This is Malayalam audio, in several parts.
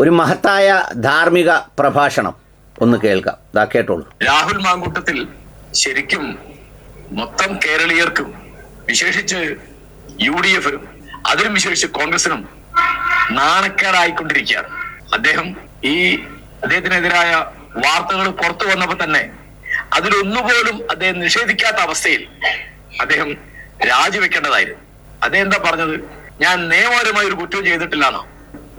ഒരു മഹത്തായ ധാർമ്മിക പ്രഭാഷണം. ഒന്ന് കേൾക്കാം. ഇതാ കേട്ടോളൂ. രാഹുൽ മാങ്കൂട്ടത്തിൽ ശരിക്കും മൊത്തം കേരളീയർക്കും വിശേഷിച്ച് യു ഡി എഫിനും അതിലും വിശേഷിച്ച് കോൺഗ്രസിനും നാണക്കേടായിക്കൊണ്ടിരിക്കുകയാണ്. അദ്ദേഹം ഈ അദ്ദേഹത്തിനെതിരായ വാർത്തകൾ പുറത്തു വന്നപ്പോൾ തന്നെ അതിലൊന്നുപോലും അദ്ദേഹം നിഷേധിക്കാത്ത അവസ്ഥയിൽ അദ്ദേഹം രാജിവെക്കേണ്ടതായിരുന്നു. അദ്ദേഹം എന്താ പറഞ്ഞത്? ഞാൻ നിയമപരമായി ഒരു കുറ്റവും ചെയ്തിട്ടില്ലാന്നോ?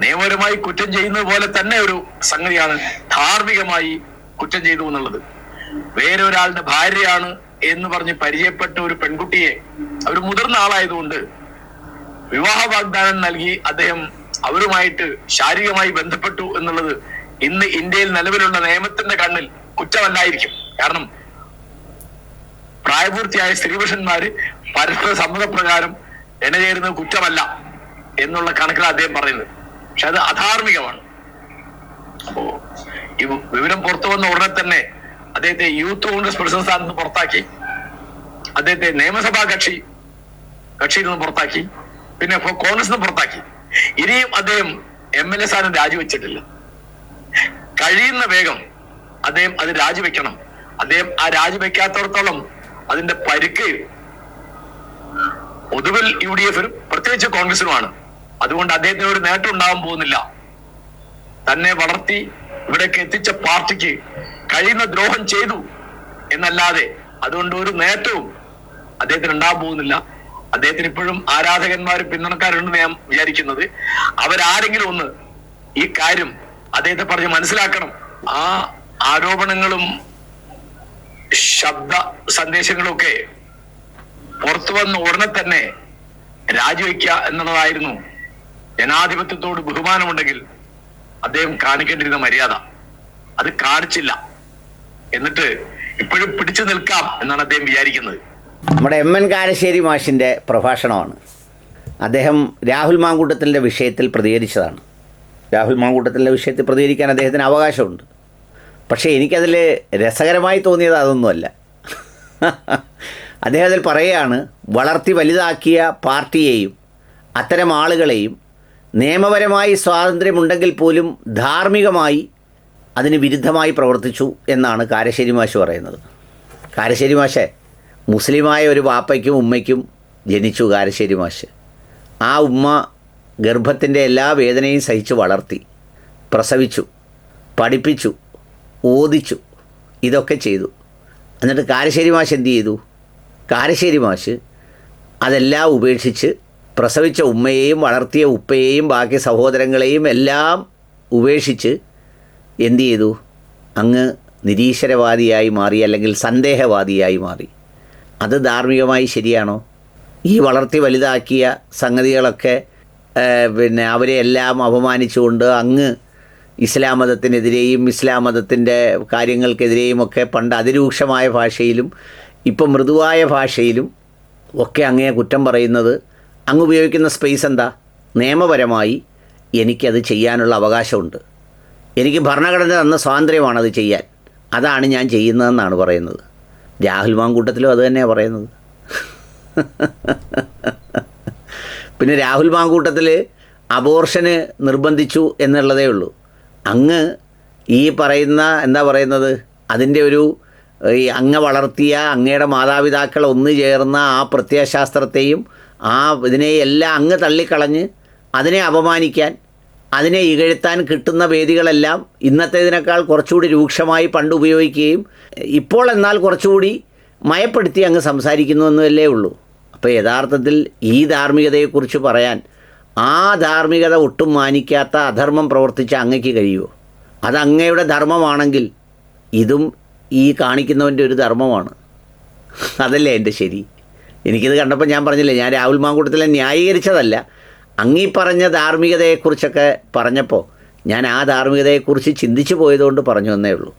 നിയമപരമായി കുറ്റം ചെയ്യുന്നത് പോലെ തന്നെ ഒരു സംഗതിയാണ് ധാർമ്മികമായി കുറ്റം ചെയ്തു എന്നുള്ളത്. വേറെ ഒരാളുടെ ഭാര്യയാണ് എന്ന് പറഞ്ഞ് പരിചയപ്പെട്ട ഒരു പെൺകുട്ടിയെ അവർ മുതിർന്ന ആളായതുകൊണ്ട് വിവാഹ വാഗ്ദാനം നൽകി അദ്ദേഹം അവരുമായിട്ട് ശാരീരികമായി ബന്ധപ്പെട്ടു എന്നുള്ളത് ഇന്ന് ഇന്ത്യയിൽ നിലവിലുള്ള നിയമത്തിന്റെ കണ്ണിൽ കുറ്റമല്ലായിരിക്കും. കാരണം പ്രായപൂർത്തിയായ സ്ത്രീപുരുഷന്മാര് പരസ്പര സമ്മതപ്രകാരം ഇണചേരുന്നത് കുറ്റമല്ല എന്നുള്ള കണക്കിലാണ് അദ്ദേഹം പറയുന്നത്. പക്ഷെ അത് അധാർമികമാണ്. അപ്പോ ഈ വിവരം പുറത്തു വന്ന ഉടനെ തന്നെ അദ്ദേഹത്തെ യൂത്ത് കോൺഗ്രസ് പ്രസിഡന്റ് സ്ഥാനത്ത് നിന്ന് പുറത്താക്കി. അദ്ദേഹത്തെ നിയമസഭാ കക്ഷി കക്ഷിയിൽ നിന്ന് പുറത്താക്കി. പിന്നെ കോൺഗ്രസ് നിന്ന് പുറത്താക്കി. ഇനിയും അദ്ദേഹം എം എൽ എ സ്ഥാനം രാജിവെച്ചിട്ടില്ല. കഴിയുന്ന വേഗം അദ്ദേഹം അത് രാജിവെക്കണം. അദ്ദേഹം ആ രാജിവെക്കാത്തടത്തോളം അതിന്റെ പരുക്ക് പൊതുവിൽ യു ഡി എഫിനും പ്രത്യേകിച്ച് കോൺഗ്രസിനുമാണ്. അതുകൊണ്ട് അദ്ദേഹത്തിന് ഒരു നേട്ടം ഉണ്ടാവാൻ പോകുന്നില്ല. തന്നെ വളർത്തി ഇവിടേക്ക് എത്തിച്ച പാർട്ടിക്ക് കഴിയുന്ന ദ്രോഹം ചെയ്തു എന്നല്ലാതെ അതുകൊണ്ട് ഒരു നേട്ടവും അദ്ദേഹത്തിന് ഉണ്ടാകാൻ പോകുന്നില്ല. അദ്ദേഹത്തിന് ഇപ്പോഴും ആരാധകന്മാരും പിന്തുണക്കാരുണ്ടെന്ന് ഞാൻ വിചാരിക്കുന്നത്. അവരാരെങ്കിലും ഒന്ന് ഈ കാര്യം അദ്ദേഹത്തെ പറഞ്ഞ് മനസ്സിലാക്കണം. ആ ആരോപണങ്ങളും ശബ്ദ സന്ദേശങ്ങളും ഒക്കെ പുറത്തു വന്ന ഉടനെ തന്നെ രാജിവെക്കുക എന്നുള്ളതായിരുന്നു ജനാധിപത്യത്തോട് ബഹുമാനമുണ്ടെങ്കിൽ അദ്ദേഹം കാണിക്കേണ്ടിരുന്ന മര്യാദ. അത് കാണിച്ചില്ല. എന്നിട്ട് ഇപ്പോഴും പിടിച്ചു നിൽക്കാം എന്നാണ് അദ്ദേഹം വിചാരിക്കുന്നത്. നമ്മുടെ എം എൻ കാരശ്ശേരി മാഷിന്റെ പ്രഭാഷണമാണ്. അദ്ദേഹം രാഹുൽ മാങ്കൂട്ടത്തിന്റെ വിഷയത്തിൽ പ്രതികരിച്ചതാണ്. രാഹുൽ മാങ്കൂട്ടത്തിന്റെ വിഷയത്തിൽ പ്രതികരിക്കാൻ അദ്ദേഹത്തിന് അവകാശമുണ്ട്. പക്ഷേ എനിക്കതിൽ രസകരമായി തോന്നിയത് അതൊന്നുമല്ല. അദ്ദേഹത്തിൽ പറയുകയാണ് വളർത്തി വലുതാക്കിയ പാർട്ടിയെയും അത്തരം ആളുകളെയും നിയമപരമായി സ്വാതന്ത്ര്യമുണ്ടെങ്കിൽ പോലും ധാർമ്മികമായി അതിന് വിരുദ്ധമായി പ്രവർത്തിച്ചു എന്നാണ് കാരശ്ശേരി മാഷ് പറയുന്നത്. കാരശ്ശേരി മാഷെ മുസ്ലിമായ ഒരു വാപ്പയ്ക്കും ഉമ്മയ്ക്കും ജനിച്ചു കാരശ്ശേരി മാഷ്. ആ ഉമ്മ ഗർഭത്തിന്റെ എല്ലാ വേദനയും സഹിച്ച് വളർത്തി പ്രസവിച്ചു പഠിപ്പിച്ചു ഓദിച്ചു ഇതൊക്കെ ചെയ്തു. എന്നിട്ട് കാരശ്ശേരി മാഷ് എന്ത് ചെയ്തു? കാരശ്ശേരി മാഷ് അതെല്ലാം ഉപേക്ഷിച്ച് പ്രസവിച്ച ഉമ്മയെയും വളർത്തിയ ഉപ്പയെയും ബാക്കി സഹോദരങ്ങളെയും എല്ലാം ഉപേക്ഷിച്ച് എന്തു ചെയ്തു? അങ്ങ് നിരീശ്വരവാദിയായി മാറി അല്ലെങ്കിൽ സന്ദേഹവാദിയായി മാറി. അത് ധാർമ്മികമായി ശരിയാണോ? ഈ വളർത്തി വലുതാക്കിയ സംഗതികളൊക്കെ പിന്നെ അവരെ എല്ലാം അപമാനിച്ചുകൊണ്ട് അങ്ങ് ഇസ്ലാം മതത്തിനെതിരെയും ഇസ്ലാം മതത്തിന്റെ കാര്യങ്ങൾക്കെതിരെയും ഒക്കെ പണ്ട് അതിരൂക്ഷമായ ഭാഷയിലും ഇപ്പം മൃദുവായ ഭാഷയിലും ഒക്കെ അങ്ങയെ കുറ്റം പറയുന്നത് അങ്ങ് ഉപയോഗിക്കുന്ന സ്പേസ് എന്താ? നിയമപരമായി എനിക്കത് ചെയ്യാനുള്ള അവകാശമുണ്ട്. എനിക്ക് ഭരണഘടന തന്ന സ്വാതന്ത്ര്യമാണ് അത് ചെയ്യാൻ. അതാണ് ഞാൻ ചെയ്യുന്നതെന്നാണ് പറയുന്നത്. രാഹുൽ മാങ്കൂട്ടത്തിലും അത് തന്നെയാണ് പറയുന്നത്. പിന്നെ രാഹുൽ മാങ്കൂട്ടത്തിൽ അബോർഷന് നിർബന്ധിച്ചു എന്നുള്ളതേ ഉള്ളൂ. അങ്ങ് ഈ പറയുന്ന എന്താ പറയുന്നത്? അതിന്റെ ഒരു ഈ അങ്ങ് വളർത്തിയ അങ്ങയുടെ മാതാപിതാക്കൾ ഒന്നു ചേർന്ന ആ പ്രത്യയശാസ്ത്രത്തെയും ആ ഇതിനെ എല്ലാം അങ്ങ് തള്ളിക്കളഞ്ഞ് അതിനെ അപമാനിക്കാൻ അതിനെ ഇകഴ്ത്താൻ കിട്ടുന്ന വേദികളെല്ലാം ഇന്നത്തേതിനേക്കാൾ കുറച്ചുകൂടി രൂക്ഷമായി പണ്ട് ഉപയോഗിക്കുകയും ഇപ്പോൾ എന്നാൽ കുറച്ചുകൂടി മയപ്പെടുത്തി അങ്ങ് സംസാരിക്കുന്നു എന്നല്ലേ ഉള്ളൂ. അപ്പോൾ യഥാർത്ഥത്തിൽ ഈ ധാർമ്മികതയെക്കുറിച്ച് പറയാൻ ആ ധാർമ്മികത ഒട്ടും മാനിക്കാത്ത അധർമ്മം പ്രവർത്തിച്ച അങ്ങയ്ക്ക് കഴിയുമോ? അത് അങ്ങയുടെ ധർമ്മമാണെങ്കിൽ ഇതും ഈ കാണിക്കുന്നവന്റെ ഒരു ധർമ്മമാണ്. അതല്ലേ എന്റെ ശരി? എനിക്കിത് കണ്ടപ്പോൾ ഞാൻ പറഞ്ഞില്ലേ ഞാൻ രാഹുൽ മാങ്കൂട്ടത്തിലെ ന്യായീകരിച്ചതല്ല. അങ്ങീ പറഞ്ഞ ധാർമ്മികതയെക്കുറിച്ചൊക്കെ പറഞ്ഞപ്പോൾ ഞാൻ ആ ധാർമ്മികതയെക്കുറിച്ച് ചിന്തിച്ചു പോയതുകൊണ്ട് പറഞ്ഞു എന്നേ ഉള്ളൂ.